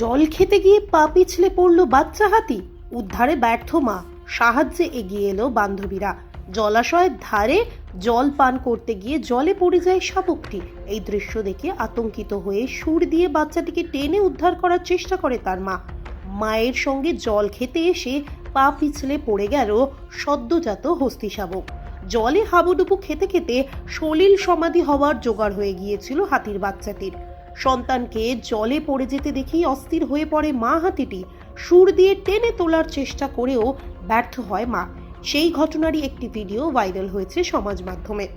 জল খেতে গিয়ে পা পিছলে পড়ল বাচ্চা হাতি। উদ্ধারে ব্যর্থ মা। সাহায্যে এগিয়ে এলো বান্ধবীরা। জলাশয়ের ধারে জল পান করতে গিয়ে জলে পড়ে যায় শাবকটি। এই দৃশ্য দেখে আতঙ্কিত হয়ে সুর দিয়ে বাচ্চাটিকে টেনে উদ্ধার করার চেষ্টা করে তার মা। মায়ের সঙ্গে জল খেতে এসে পা পিছলে পড়ে গেল সদ্যজাত হস্তি শাবক। জলে হাবুডুবু খেতে খেতে সলিল সমাধি হওয়ার জোগাড় হয়ে গিয়েছিল হাতির বাচ্চাটির। সন্তানকে জলে পড়ে যেতে দেখেই অস্থির হয়ে পড়ে মা হাতিটি। সুর দিয়ে টেনে তোলার চেষ্টা করেও ব্যর্থ হয় মা। সেই ঘটনারই একটি ভিডিও ভাইরাল হয়েছে সমাজ মাধ্যমে।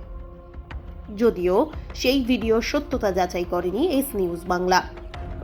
যদিও সেই ভিডিওর সত্যতা যাচাই করেনি এস নিউজ বাংলা।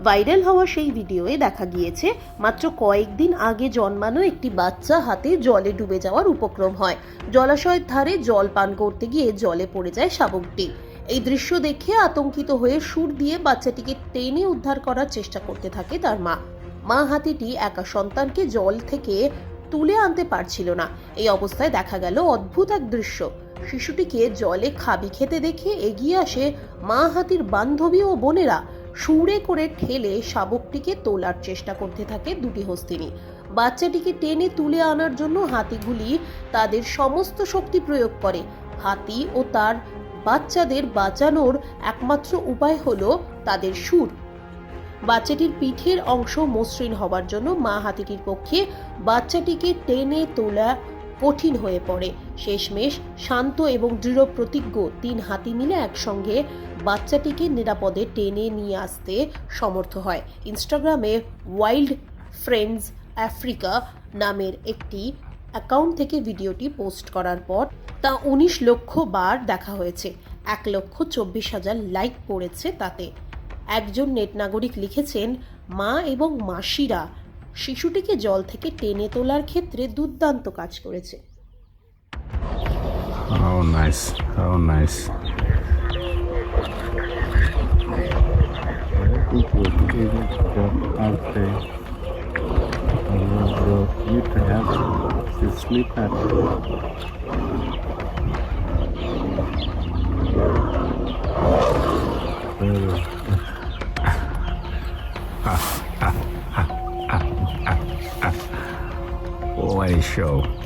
ভাইরাল হওয়া সেই ভিডিওয়ে দেখা গিয়েছে, মাত্র কয়েকদিন আগে জন্মানো একটি বাচ্চা হাতে জলে ডুবে যাওয়ার উপক্রম হয়। জলাশয়ের ধারে জল পান করতে গিয়ে জলে পড়ে যায় শাবকটি। এই দৃশ্য দেখে আতঙ্কিত হয়ে সুর দিয়ে বাচ্চাটিকে টেনে উদ্ধার করার চেষ্টা করতে থাকে তার মা। মা হাতিটি একা সন্তানকে জল থেকে তুলে আনতে পারছিল না। এই অবস্থায় দেখা গেল অদ্ভুত এক দৃশ্য। শিশুটিকে জলে খাবি খেতে দেখে এগিয়ে আসে মা হাতির বান্ধবী ও বোনেরা। সুরে করে ঠেলে শাবকটিকে তোলার চেষ্টা করতে থাকে দুটি হস্তিনী। বাচ্চাটিকে টেনে তুলে আনার জন্য হাতিগুলি তাদের সমস্ত শক্তি প্রয়োগ করে। হাতি ও তার বাচ্চাদের বাঁচানোর একমাত্র উপায় হলো তাদের সুর। বাচ্চাটির পিঠের অংশ মসৃণ হবার জন্য মা হাতিটির পক্ষে বাচ্চাটিকে টেনে তোলা কঠিন হয়ে পড়ে। শেষমেশ শান্ত এবং দৃঢ় প্রতিজ্ঞ তিন হাতি মিলে একসঙ্গে বাচ্চাটিকে নিরাপদে টেনে নিয়ে আসতে সমর্থ হয়। ইনস্টাগ্রামে ওয়াইল্ড ফ্রেন্ডস আফ্রিকা নামের একটি অ্যাকাউন্ট থেকে ভিডিওটি পোস্ট করার পর তা উনিশ লক্ষ বার দেখা হয়েছে এক লক্ষ চব্বিশ হাজার লাইক পড়েছে তাতে একজন নেট নাগরিক লিখেছেন মা এবং মাসিরা শিশুটিকে জল থেকে টেনে তোলার ক্ষেত্রে দুর্দান্ত কাজ করেছে How nice, how nice. You to have to sleep at. what a show.